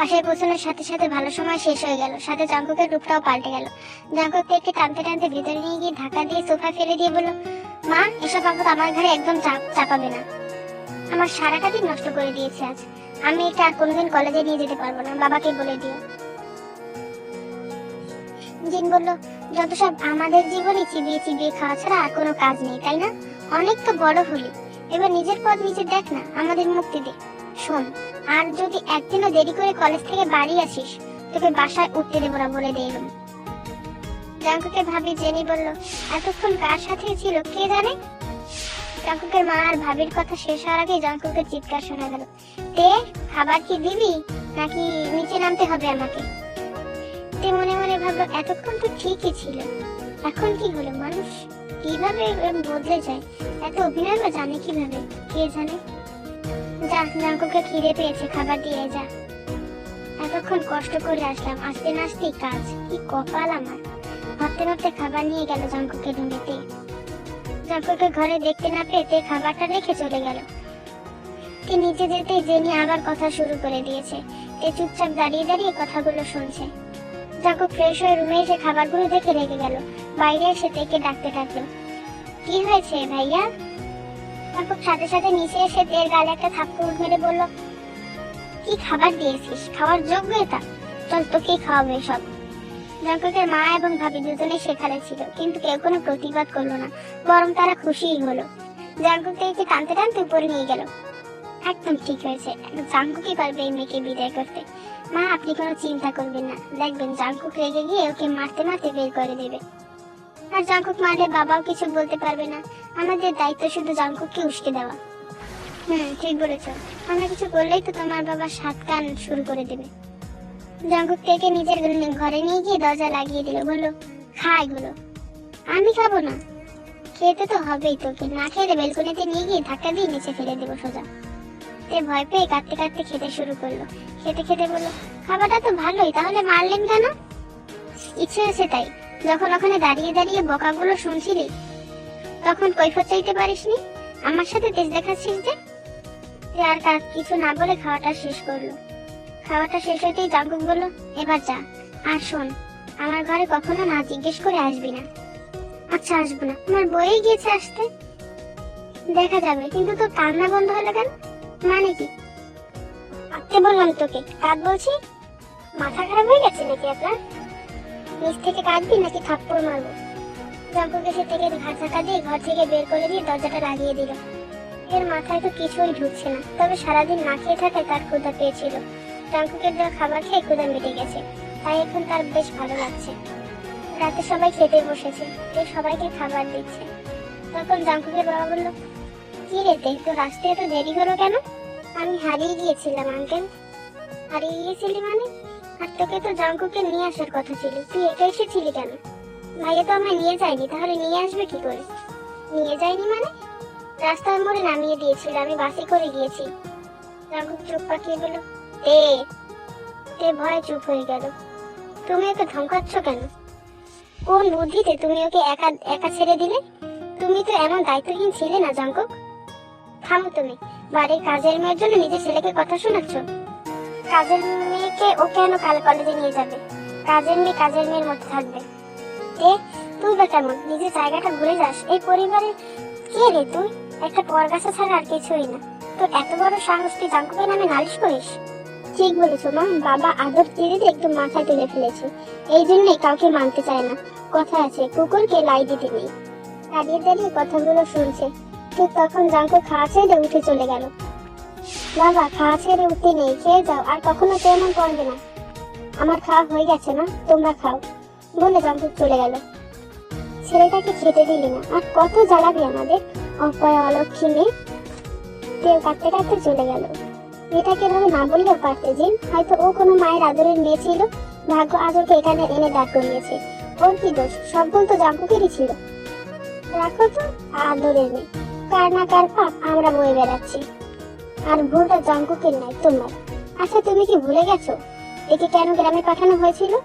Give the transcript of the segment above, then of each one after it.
বাসায় পৌঁছানোর সাথে সাথে ভালো সময় শেষ হয়ে গেল। সাথে জাঙ্কুকের রূপটাও পাল্টে গেল। জাঙ্কুক থেকে টানতে টানতে ভিতরে নিয়ে গিয়ে ধাক্কা দিয়ে সোফা ফেলে দিয়ে বলল, মা, এসব আপদ আমার ঘরে একদম চাপাবে না। আমার সারাটা দিন নষ্ট করে দিয়েছে আজ। আমি এটা আর কোনোদিন কলেজে নিয়ে যেতে পারব না। বাবাকে বলে দিও। জিন বলল, যত সব আমাদের জীবনে চিবিয়ে চিবিয়ে খাওয়া ছাড়া আর কোনো কাজ নেই, তাই না? অনেক তো বড় হলি। এবার নিজের পথ নিজে দেখ না, আমাদের মুক্তি দে। শোন, আর যদি একদিনও দেরি করে কলেজ থেকে বাড়ি আসিস, তোকে বাসায় উঠতে দেবো না বলে দিয়ে এলাম জাঙ্কুকে ভাবি জেনি বলল, এতক্ষণ কার সাথে ছিল, কে জানে? জাঙ্কুকের মা আর ভাবির কথা শেষ হওয়ার আগে জাঙ্কুকের চিৎকার শোনা গেল। তে, খাবার কি দিবি? নাকি নিচে নামতে হবে আমাকে? তে মনে মনে ভাবলো, এতক্ষণ তো ঠিকই ছিল। এখন কি হলো মানুষ? কীভাবে বদলে যায়? এত অভিনয় বা জানে কীভাবে? কে জানে? যা খিদে পেয়েছে, খাবার দিয়ে যা। এতক্ষণ কষ্ট করে আসলাম, আসতে না আসতেই কাজ। কি কপাল আমার। ভাবতে ভাবতে খাবার নিয়ে গেল জাঙ্কুকে ঢুঁড়িতে জাঙ্কুকে ঘরে দেখতে না পেয়ে খাবারটা রেখে চলে গেল। তে নিচে যেতেই জেনি আবার কথা শুরু করে দিয়েছে। তে চুপচাপ দাঁড়িয়ে দাঁড়িয়ে কথাগুলো শুনছে। জাঙ্কুক ফ্রেশ হয়ে রুমে এসে খাবারগুলো দেখে রেগে গেল। বাইরে এসে তেকে ডাকতে থাকল। কি হয়েছে ভাইয়া? তারপর সাথে সাথে নিচে এসে তের গালে একটা থাপ্পড় মেরে বলল, কি খাবার দিয়েছিস? খাওয়ার যোগ্য এটা? চল তোকে খাওয়াবে সব জাঙ্কুকের মা এবং ভাবি দুজনে সেখানে ছিল, কিন্তু কেউ কোনো প্রতিবাদ করল না, বরং তারা খুশিই হলো। জাঙ্কুক থেকে টানতে টানতে উপরে নিয়ে গেল। একদম ঠিক হয়েছে। জাঙ্কুকই পারবে এই মেয়েকে বিদায় করতে। মা, আপনি কোনো চিন্তা করবেন না। দেখবেন জাঙ্কুক রেগে গিয়ে ওকে মারতে মারতে বের করে দেবে। আর জাঙ্কুক মারলে বাবাও কিছু বলতে পারবে না। আমাদের দায়িত্ব শুধু জাঙ্কুককে উস্কে দেওয়া। হুম, ঠিক বলেছ। আমরা কিছু করলেই তো তোমার বাবা সাত কান শুরু করে দেবে। জাঙ্কুক থেকে নিজের ঘরে- নিয়ে গিয়ে দরজা লাগিয়ে দিল। বলল, খা এগুলো। আমি খাব না। খেতে তো হবেই তোকে। না খেলে বেলকনিতে নিয়ে গিয়ে ধাক্কা দিয়ে নিচে ফেলে দেবো সোজা। তে ভয় পেয়ে কাঁদতে কাঁদতে খেতে শুরু করল। খেতে খেতে বলল, খাবারটা তো ভালোই, তাহলে মারলেন কেন? ইচ্ছে আছে তাই। যখন ওখানে দাঁড়িয়ে দাঁড়িয়ে বকাগুলো শুনছিলি, তখন কৈফত চাইতে পারিসনি? আমার সাথে তেজ দেখাচ্ছিস যে? আর কিছু না বলে খাওয়াটা শেষ করল। খাওয়াটা শেষ হতেই জাগুক বলল, এবার যা। আর শোন, আমার ঘরে কখনো না জিজ্ঞেস করে আসবি না। আচ্ছা আসব না। আমার বয়ে গিয়েছে আসতে। দেখা যাবে, কিন্তু তোর কান্না বন্ধ হলো কেন? মানে কি? আজকে বললাম তোকে, কাজ বলছি? মাথা খারাপ হয়ে গেছে নাকি আপনার? নিচ থেকে কাটবি নাকি থাপ্পড় মারবো? জাঙ্কুক এসে থেকে ঘাট ধাক্কা দিয়ে ঘর থেকে বের করে দিয়ে দরজাটা লাগিয়ে দিল। এর মাথায় তো কিছুই ঢুকছে না, তবে সারাদিন না খেয়ে থাকায় তার ক্ষুধা পেয়েছিল। জাঙ্কুকের দেওয়া খাবার খেয়ে ক্ষুধা মিটে গেছে, তাই এখন তার বেশ ভালো লাগছে। রাতে সবাই খেতে বসেছে সে সবাইকে খাবার দিচ্ছে। তখন জাঙ্কুকের বাবা বলল, কি রে তে তো রাস্তায় এত দেরি হলো কেন? আমি হারিয়ে গিয়েছিলাম আঙ্কেল হারিয়ে গিয়েছিলি মানে? আর তোকে তো জাঙ্কুকে নিয়ে আসার কথা ছিল। তুই একা এসেছিলি কেন? ভাইয়া তো আমায় নিয়ে যায়নি, তাহলে নিয়ে আসবে কি করে? নিয়ে যায়নি মানে? রাস্তার মোড়ে নামিয়ে দিয়েছিল, আমি বাসে করে গিয়েছি। জাঙ্কুক চুপ পাকিয়ে বলল, তে তে ভয়ে চুপ হয়ে গেল। তুমি ওকে ধমকাচ্ছ কেন? কোন বুদ্ধিতে তুমি ওকে একা একা ছেড়ে দিলে? তুমি তো এমন দায়িত্বহীন ছিলে না, জাঙ্কুক। থামো তুমি, বাড়ির কাজের মেয়ের জন্য নিজের ছেলেকে কথা শোনাচ্ছ? কাজের মেয়েকে ও কেন কাল কলেজে নিয়ে যাবে? কাজের মেয়ে কাজের মেয়ের মধ্যে থাকবে। এ তুই বা কেমন? নিজের জায়গাটা ভুলে যাস। এই পরিবারে কে রে তুই? একটা পরগাছা ছাড়া আর কিছুই না। তোর এত বড় সাহস তুই জাঙ্কুকের নামে নালিশ করিস? ঠিক বলেছ, মা। বাবা আদর দিদিতে একটু মাথায় তুলে ফেলেছে। এই জন্যই কাউকে মানতে চায় না। কথা আছে, কুকুরকে লাই দিতে নেই। দাঁড়িয়ে দাঁড়িয়ে কথাগুলো শুনছে। ঠিক তখন জাঙ্কু খাওয়া ছেড়ে উঠে চলে গেল। বাবা, খাওয়া ছেড়ে উঠতে নেই, খেয়ে যাও, আর কখনো তেমন করবে না। আমার খাওয়া হয়ে গেছে না তোমরা খাও। বলে জাঙ্কু চলে গেল। ছেলেটাকে খেতে দিলি না। আর কত জ্বালাবি আমাদের, অপয়া অলক্ষী মেয়ে। তেল কাটতে কাটতে চলে গেল। মেয়েটাকে এভাবে না বললেও পারতে যে হয়তো ও কোনো মায়ের আদরের মেয়ে ছিল। ভাগ্য আদরকে এখানে এনে দাঁড় করিয়েছে। ওর কি দোষ? সব ভুল তো জাঙ্কুকেরই ছিল। রাখো তো, আদরের মেয়ে। কার না কার পাপ, আমরা বয়ে বেড়াচ্ছি। আর ভুলটা জাঙ্কুকের নাই তোমার। আচ্ছা তুমি কি ভুলে গেছো? একে কেন গ্রামে পাঠানো হয়েছিল?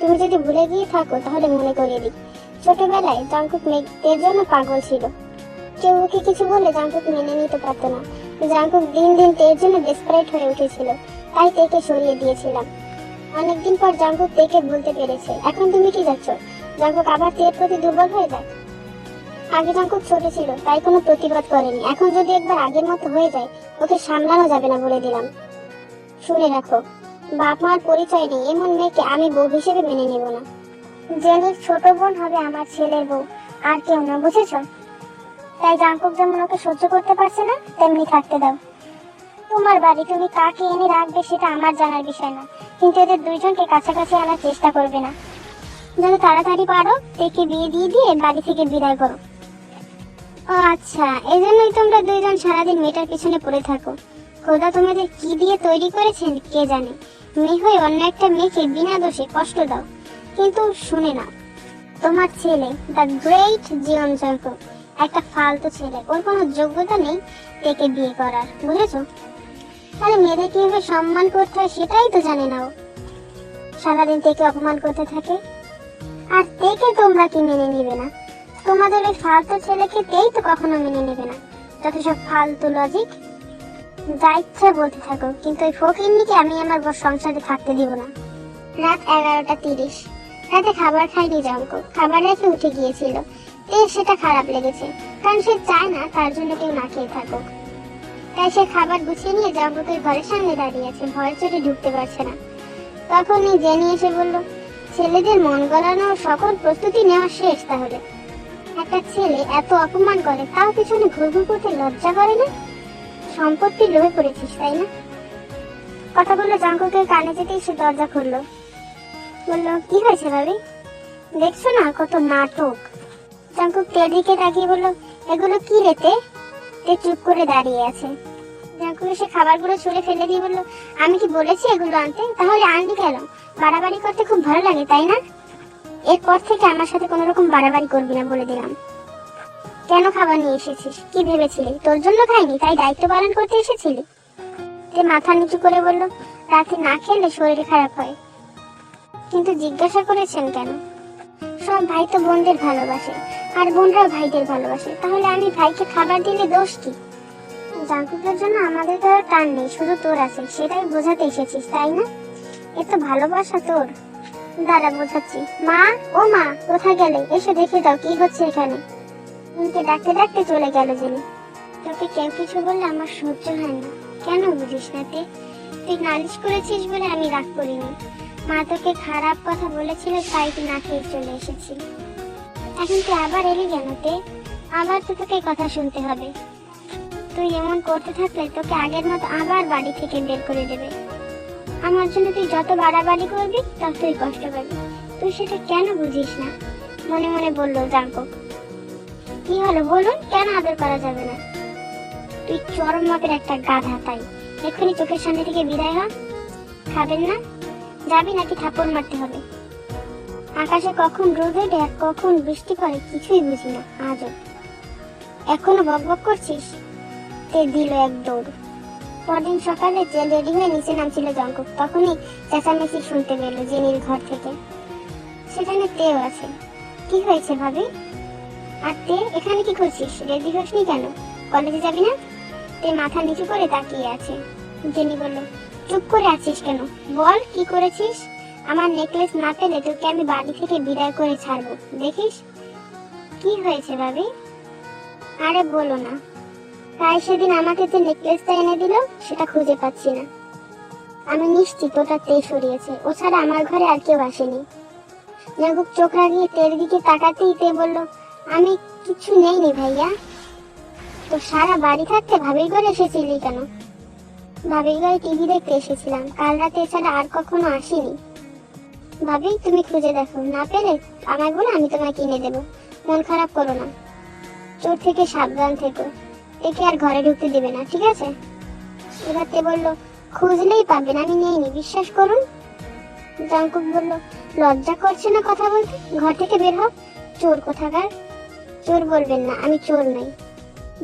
তুমি যদি ভুলে গিয়ে থাকো, তাহলে মনে করিয়ে দিই। ছোটবেলায় জাঙ্কুক মেয়েদের জন্য পাগল ছিল। কেউ ওকে কিছু বললে জাঙ্কুক মেনে নিতে পারতো না। জাঙ্কুক দিন দিন তের জন্য ডেসপারেট হয়ে উঠেছিল। তাই তেকে সরিয়ে দিয়েছিলাম। অনেকদিন পর জাঙ্কুক তেকে বলতে পেরেছে। এখন তুমি কি যাচ্ছ? জাঙ্কুক আবার তের প্রতি দুর্বল হয়ে যাক আগে জাঙ্কুক ছোট ছিল, তাই কোনো প্রতিবাদ করেনি। এখন যদি একবার আগের মতো হয়ে যায়, ওকে সামলানো যাবে না বলে দিলাম। শুনে রাখো, বাপ মার পরিচয় নেই, এমন মেয়েকে আমি বউ হিসেবে মেনে নেব না। জেনির ছোট বোন হবে আমার ছেলের বউ, আর কেউ না, বুঝেছ? তাই জাঙ্কুক যেমন ওকে সহ্য করতে পারছে না, তেমনি থাকতে দাও। তোমার বাড়ি তুমি কাকে এনে রাখবে সেটা আমার জানার বিষয় না, কিন্তু এদের দুইজনকে কাছাকাছি আনার চেষ্টা করবে না। যত তাড়াতাড়ি পারো তেকে বিয়ে দিয়ে দিয়ে বাড়ি থেকে বিদায় করো। ও আচ্ছা। এই জন্যই তোমরা দুইজন সারাদিন মেয়েটার পিছনে পড়ে থাকো। খোদা তোমাদের কি দিয়ে তৈরি করেছেন, কে জানে? মেয়ে হয়ে অন্য একটা মেয়েকে বিনা দোষে কষ্ট দাও। কিন্তু শুনে না তোমার ছেলে, দ্য গ্রেট জীবন চক্র একটা ফালতু ছেলে। ওর কোনো যোগ্যতা নেই তেকে বিয়ে করার, বুঝেছ? আরে মেয়েদের কীভাবে সম্মান করতে হয় সেটাই তো জানে না ও সারাদিন তেকে অপমান করতে থাকে? আর তেকে তোমরা কি মেনে নিবে না? তোমাদের ওই ফালতু ছেলেকে তেই তো কখনো মেনে নেবে না? যত সব ফালতু লজিক যা ইচ্ছা বলতে থাকো, কিন্তু ওই ফকিন্নিকে আমি আমার সংসারে থাকতে দিব না। রাত এগারোটা তিরিশ। রাতে খাবার খাইনি জঙ্ক। খাবার রেখে উঠে গিয়েছিল। এর সেটা খারাপ লেগেছে। কারণ সে চায় না তার জন্য কেউ না খেয়ে থাকুক। তাই সে খাবার গুছিয়ে নিয়ে জঙ্ককের ঘরের সামনে দাঁড়িয়ে আছে। ভয় চড়ে ঢুকতে পারছে না। তখনই জেনি এসে বলল, ছেলেদের মন গলানোর সকল প্রস্তুতি নেওয়া শেষ তাহলে। একটা ছেলে এত অপমান করে, তাও পিছনে ঘুরঘুর করতে লজ্জা করে না? সম্পত্তি লোভে পড়েছিস, তাই না? কথাগুলো জাঙ্কুকের কানে যেতেই সে দরজা খুললো। বলল, কি হয়েছে ভাবি? দেখছ না কত নাটক? জাঙ্কুক তের দিকে তাকিয়ে বলল, এগুলো কি রেতে তে? চুপ করে দাঁড়িয়ে আছে। জাঙ্কুক এসে খাবারগুলো ছুঁড়ে ফেলে দিয়ে বলল, আমি কি বলেছি এগুলো আনতে? তাহলে আনবি কেন? বাড়াবাড়ি করতে খুব ভালো লাগে, তাই না? এরপর থেকে আমার সাথে কোনো রকম বাড়াবাড়ি করবি না বলে দিলাম। কেন খাবার নিয়ে এসেছিস? কি ভেবেছিলি? তোর জন্য খাইনি, তাই দায়িত্ব পালন করতে এসেছিলি? তে মাথা নিচু করে বলল, রাতে না খেলে শরীর খারাপ হয়। কিন্তু জিজ্ঞাসা করেছেন কেন? সব ভাই তো বোনদের ভালোবাসে, আর বোনরাও ভাইদের ভালোবাসে। তাহলে আমি ভাইকে খাবার দিলে দোষ কি? জাঙ্কুকের জন্য আমাদের তো আর টান নেই, শুধু তোর আছে, সেটাই বোঝাতে এসেছিস, তাই না? এ তো ভালোবাসা তোর। দাঁড়া বোঝাচ্ছি। মা ও মা, কোথায় গেলে? এসে দেখে দাও কি হচ্ছে এখানে। উনকে ডাকতে ডাকতে চলে গেল যিনি। তোকে কেউ কিছু বললে আমার সহ্য হয় না। কেন বুঝিস না তে? তুই নালিশ করেছিস বলে আমি রাগ করিনি। মা তোকে খারাপ কথা বলেছিল, তাই তুই না খেয়ে চলে এসেছি এখন তুই আবার এলি কেন তে? আবার তো তোকে কথা শুনতে হবে। তুই এমন করতে থাকলে তোকে আগের মতো আবার বাড়ি থেকে বের করে দেবে। আমার জন্য তুই যত বাড়াবাড়ি করবি ততই কষ্ট পাবি। তুই সেটা কেন বুঝিস না? মনে মনে বলল জাঙ্কক কি হলো বলুন, কেন আদর করা যাবে না? তুই চরম মাপের একটা গাধা, তাই। এক্ষুনি চোখের সামনে থেকে বিদায় হ। খাবেন না? যাবি নাকি থাপ্পড় মারতে হবে? আকাশে কখন রোদ ওঠে, কখন বৃষ্টি পড়ে, কিছুই বুঝি না আজও এখনও বক বক করছিস? তে দিল এক দৌড়। পরদিন সকালে যে রেডি হয়ে নিচে নামছিল জঙ্কক তখনই চেঁচামেচি শুনতে পেল জেনির ঘর থেকে। সেখানে তেও আছে। কি হয়েছে ভাবি? আর তে, এখানে কি করছিস? রেডি হসনি কেন? কলেজে যাবি না? তে মাথা নিচু করে তাকিয়ে আছে। জেনি বলল, চুপ করে আছিস কেন? বল, কি করেছিস? আমার নেকলেস না পেলে তোকে আমি বাড়ি থেকে বিদায় করে ছাড়বো। দেখিস? কি হয়েছে ভাবি? আরে বলো না। তাই সেদিন আমাকে যে নেকলেসটা এনে দিল, সেটা খুঁজে পাচ্ছি না। আমি নিশ্চিত ওটা তে সরিয়েছে। ও ছাড়া আমার ঘরে আর কেউ আসেনি। জাগুক চোখ রাগিয়ে তের দিকে তাকাতেই তে বলল, আমি কিছু নেইনি ভাইয়া। তো সারা বাড়ি থাকতে ভাবির ঘরে এসেছিলি কেন? ভাবির ঘরে টিভি দেখতে এসেছিলাম। কাল রাতে এছাড়া আর কখনো আসিনি। ভাবি, তুমি খুঁজে দেখো। না পেলে আমার বলে, আমি তোমায় কিনে দেবো। মন খারাপ করো না। চোর থেকে সাবধান থেকো। একে আর ঘরে ঢুকতে দেবে না, ঠিক আছে? এবার তে বলল, খুঁজলেই পাবেন আমি নেইনি, বিশ্বাস করুন? জাঙ্কুক বলল, লজ্জা করছে না কথা বলতে? ঘর থেকে বের হোক চোর কোথাকার? চোর বলবেন না, আমি চোর নই।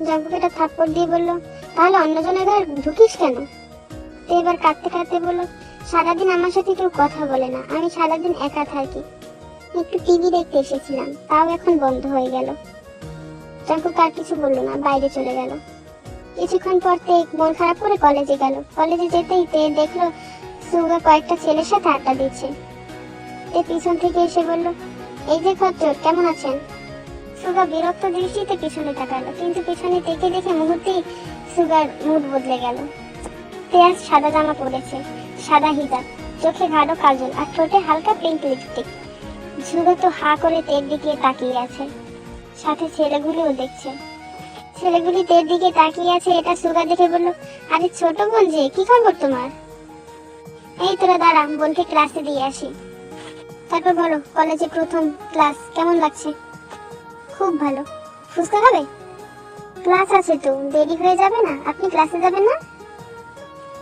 জাঙ্কুক এটা থাপ্পড় দিয়ে বলল, তাহলে অন্যজনের ঘর ঢুকিস কেন? তে এবার কাঁদতে কাঁদতে বলল, সারাদিন আমার সাথে কেউ কথা বলে না, আমি সারাদিন একা থাকি। একটু টিভি দেখতে এসেছিলাম, তাও এখন বন্ধ হয়ে গেল। জাঙ্কুক আর কিছু বলল না, বাইরে চলে গেল। কিছুক্ষণ পর তে মন খারাপ করে কলেজে গেল। কলেজে যেতেই তে দেখল সুগা কয়েকটা ছেলের সাথে আড্ডা দিচ্ছে। তে পিছন থেকে এসে বলল, এই যে খচ্চর কেমন আছেন? সুগা বিরক্ত দৃষ্টিতে পিছনে তাকালো, কিন্তু পিছনে দেখে দেখে মুহূর্তেই সুগার মুড বদলে গেল। তে আজ সাদা জামা পরেছে, সাদা হিজাব, চোখে গাঢ় কাজল আর ঠোঁটে হালকা পিঙ্ক লিপস্টিক সুগা তো হা করে তের দিকে তাকিয়ে আছে। সাথে ছেলেগুলিও দেখছে। ছেলেগুলি তের দিকে তাকিয়ে আছে, এটা সুগা দেখে বলল, আরে ছোট বোন যে, কি খবর তোমার? এই তোরা দাঁড়া, বোনকে ক্লাসে দিয়ে আসি। তারপর বলো, কলেজে প্রথম ক্লাস কেমন লাগছে? খুব ভালো। ফুচকা খাবে? ক্লাস আছে তো, দেরি হয়ে যাবে না, আপনি ক্লাসে যাবেন না?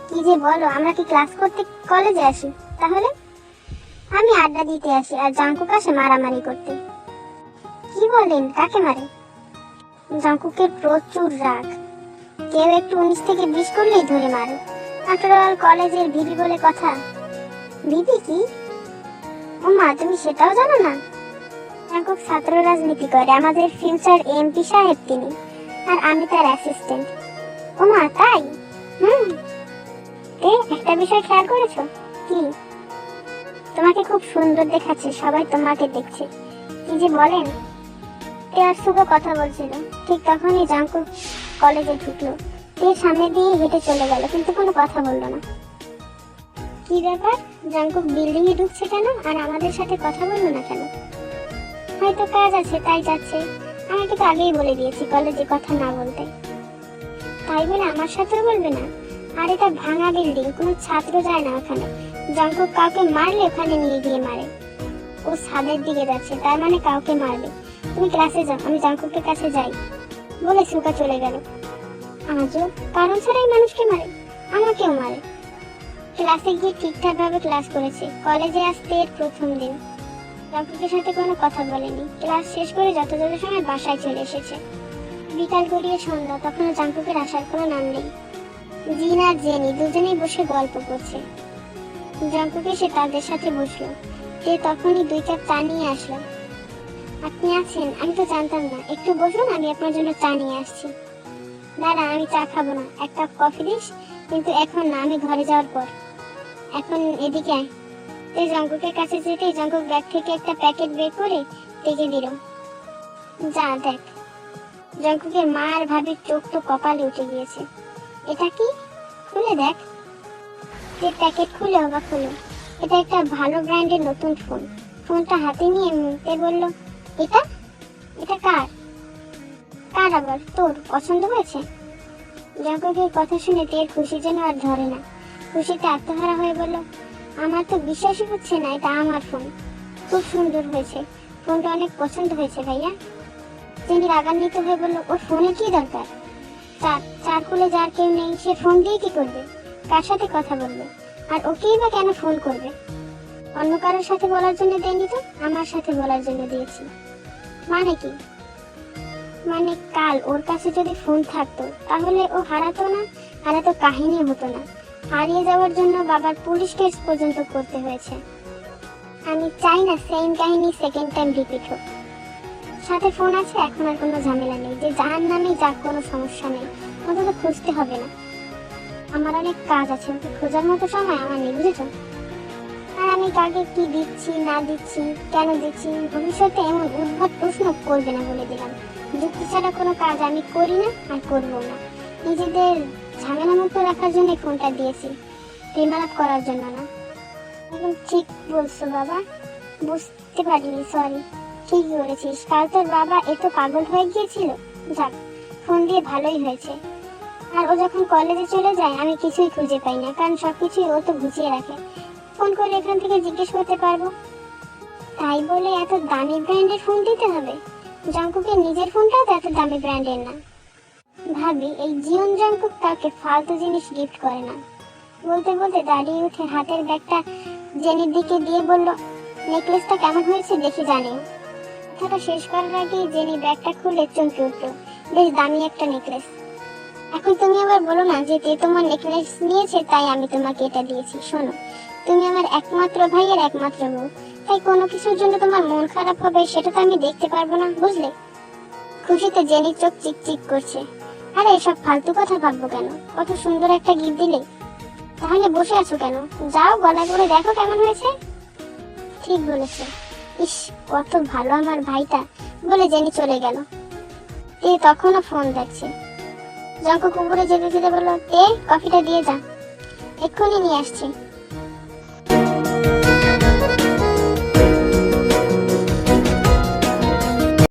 কি যে বলো, আমরা কি ক্লাস করতে কলেজে আসি, তাহলে? আমি আড্ডা দিতে আসি, আর জাঙ্কুক আসে মারামারি করতে। বলেন, কাকে মারে জাঙ্কুকের প্রচুর রাগ। কেউ একটু উনিশ থেকে বিশ করলেই ধরে মারে। আফটার কলেজের ভিবি বলে কথা। ভিবি কি? মা তুমি সেটাও জানো না? জাঙ্কুক ছাত্র রাজনীতি করে, আমাদের ফিউচার এমপি সাহেব তিনি, আর আমি তার অ্যাসিস্ট্যান্ট ও মা তাই? হুম। এ একটা বিষয় খেয়াল করেছ? কি? তোমাকে খুব সুন্দর দেখাচ্ছে, সবাই তোমাকে দেখছে। কি যে বলেন? তে আর শুভ কথা বলছিল। ঠিক তখনই জাঙ্কু কলেজে ঢুকলো। তে সামনে দিয়ে হেঁটে চলে গেল, কিন্তু কোনো কথা বলল না। কি ব্যাপার? জাঙ্কুক বিল্ডিং এ ঢুকছে কেন? আর আমাদের সাথে কথা বলল না কেন? হয়তো কাজ আছে, তাই যাচ্ছে। আমাকে তো আগেই বলে দিয়েছি কলেজে কথা না বলতে। তাই বলে আমার সাথেও বলবে না? আর এটা ভাঙা বিল্ডিং, কোনো ছাত্র যায় না ওখানে। জাঙ্কুক কাউকে মারলে ওখানে নিয়ে গিয়ে মারে। ও ছাদের দিকে যাচ্ছে, তার মানে কাউকে মারবে। তুমি ক্লাসে যাও, আমি জাঙ্কুকের কাছে যাই। বলে সুকা চলে গেল। আজও কারণ ছাড়াই মানুষকে মারে, আমাকেও মারে। ক্লাসে গিয়ে ঠিকঠাকভাবে ক্লাস করেছে। কলেজে আসতে এর প্রথম দিন। জাঙ্কুকের সাথে কোনো কথা বলেনি। ক্লাস শেষ করে যথাযথ সময় বাসায় চলে এসেছে। বিকাল গড়িয়ে সন্ধ্যা, তখনও জাঙ্কুকের আসার কোনো নাম নেই। জিন আর জেনি দুজনেই বসে গল্প করছে। জাঙ্কুক সে তাদের সাথে বসল। সে তখনই দুই কাপ চা নিয়ে আসলো। আপনি আছেন? আমি তো জানতাম না। একটু বসুন, আমি আপনার জন্য চা নিয়ে আসছি। দাঁড়া আমি চা খাব না। এক কাপ কফি দিস, কিন্তু এখন না, আমি ঘরে যাওয়ার পর। এখন এদিকে আয়। তে জঙ্কুকের কাছে যেতেই জঙ্কুক ব্যাগ থেকে একটা প্যাকেট বের করে তেকে দিল। যা, দেখ। জঙ্কুকের মা আর ভাবির চোখ তো কপালে উঠে গিয়েছে। এটা কি? খুলে দেখ। যে প্যাকেট খুলে অবাক হলো। এটা একটা ভালো ব্র্যান্ডের নতুন ফোন। ফোনটা হাতে নিয়ে মুখে বলল এটা? এটা কার? কার আবার? তোর? পছন্দ হয়েছে? জাগকের কথা শুনে তের খুশি যেন আর ধরে না। খুশিতে আত্মহারা হয়ে বলল, আমার তো বিশ্বাসই হচ্ছে না, এটা আমার ফোন। খুব সুন্দর হয়েছে। ফোনটা অনেক পছন্দ হয়েছে, ভাইয়া। তিনি রাগান্বিত হয়ে বলল, ওর ফোনে কি দরকার? চার চার খুলে যার কেউ নেই, সে ফোন দিয়ে কি করবে? কার সাথে কথা বলবে? আর ওকেই বা কেন ফোন করবে? অন্য কারোর সাথে বলার জন্য দেয়নি তো? আমার সাথে বলার জন্য দিয়েছি। মানে কি? মানে কাল ওর কাছে যদি ফোন থাকতো, তাহলে ও হারাতো না, হারাতো কাহিনী হতো না। হারিয়ে যাওয়ার জন্য বাবার পুলিশ কেস পর্যন্ত করতে হয়েছে। আমি চাই না সেম কাহিনী সেকেন্ড টাইম রিপিট হোক। সাথে ফোন আছে, এখন আর কোনো ঝামেলা নেই। যে জাহান নামে যাক, কোনো সমস্যা নেই। অন্তত খুঁজতে হবে না। আমার অনেক কাজ আছে খোঁজার মতো সময় আমার নেই, বুঝেছ? আর আমি কাকে কি দিচ্ছি, না দিচ্ছি, কেন দিচ্ছি, ভবিষ্যতে এমন উদ্ভট প্রশ্ন করবে না বলে দিলাম। যুক্তি ছাড়া কোনো কাজ আমি করি না আর করব না। নিজেদের ঝামেলা মুক্ত রাখার জন্য ফোনটা দিয়েছি প্রেমালাপ করার জন্য না। একদম ঠিক বলছো বাবা, বুঝতে পারিনি সরি ঠিকই বলেছিস, কাল তোর বাবা এত পাগল হয়ে গিয়েছিল? যাক, ফোন দিয়ে ভালোই হয়েছে। আর ও যখন কলেজে চলে যায়, আমি কিছুই খুঁজে পাই না, কারণ সবকিছুই ও তো গুছিয়ে রাখে। ফোন করে এখান থেকে জিজ্ঞেস করতে পারব। তাই বলে এত দামি ব্র্যান্ডের ফোন দিতে হবে? জাঙ্কুকে নিজের ফোনটাও তো এত দামি ব্র্যান্ডের না। ভাবি, এই জীবন জাঙ্কুক কাউকে ফালতু জিনিস গিফট করে না। বলতে বলতে দাঁড়িয়ে উঠে হাতের ব্যাগটা জেনির দিকে দিয়ে বলল, নেকলেসটা কেমন হয়েছে দেখি জানিও কথাটা শেষ করার আগেই জেনি ব্যাগটা খুলে চমকে উঠল, বেশ দামি একটা নেকলেস। এখন তুমি আবার বলো না যে তোমার নেকলেস নিয়েছে, তাই আমি তোমাকে এটা দিয়েছি, শোনো। তুমি আমার একমাত্র ভাইয়ের একমাত্র বউ। তাই কোনো কিছুর জন্য তোমার মন খারাপ হবে, সেটা তো আমি দেখতে পারব না, বুঝলে? খুশিতে জেনির চোখ চিকচিক করছে। আরে এসব ফালতু কথা ভাববো কেন? কত সুন্দর একটা গিফট দিলে। তাহলে বসে আছো কেন? যাও গলায় করে দেখো কেমন হয়েছে। ঠিক বলেছে। ইস, কত ভালো আমার ভাইটা। বলে জেনি চলে গেল। তে তখনও ফোন দেখছে। জঙ্ক কুকুরে যেতে যেতে বলল তে কফিটা দিয়ে যা। এক্ষুনি নিয়ে আসছি।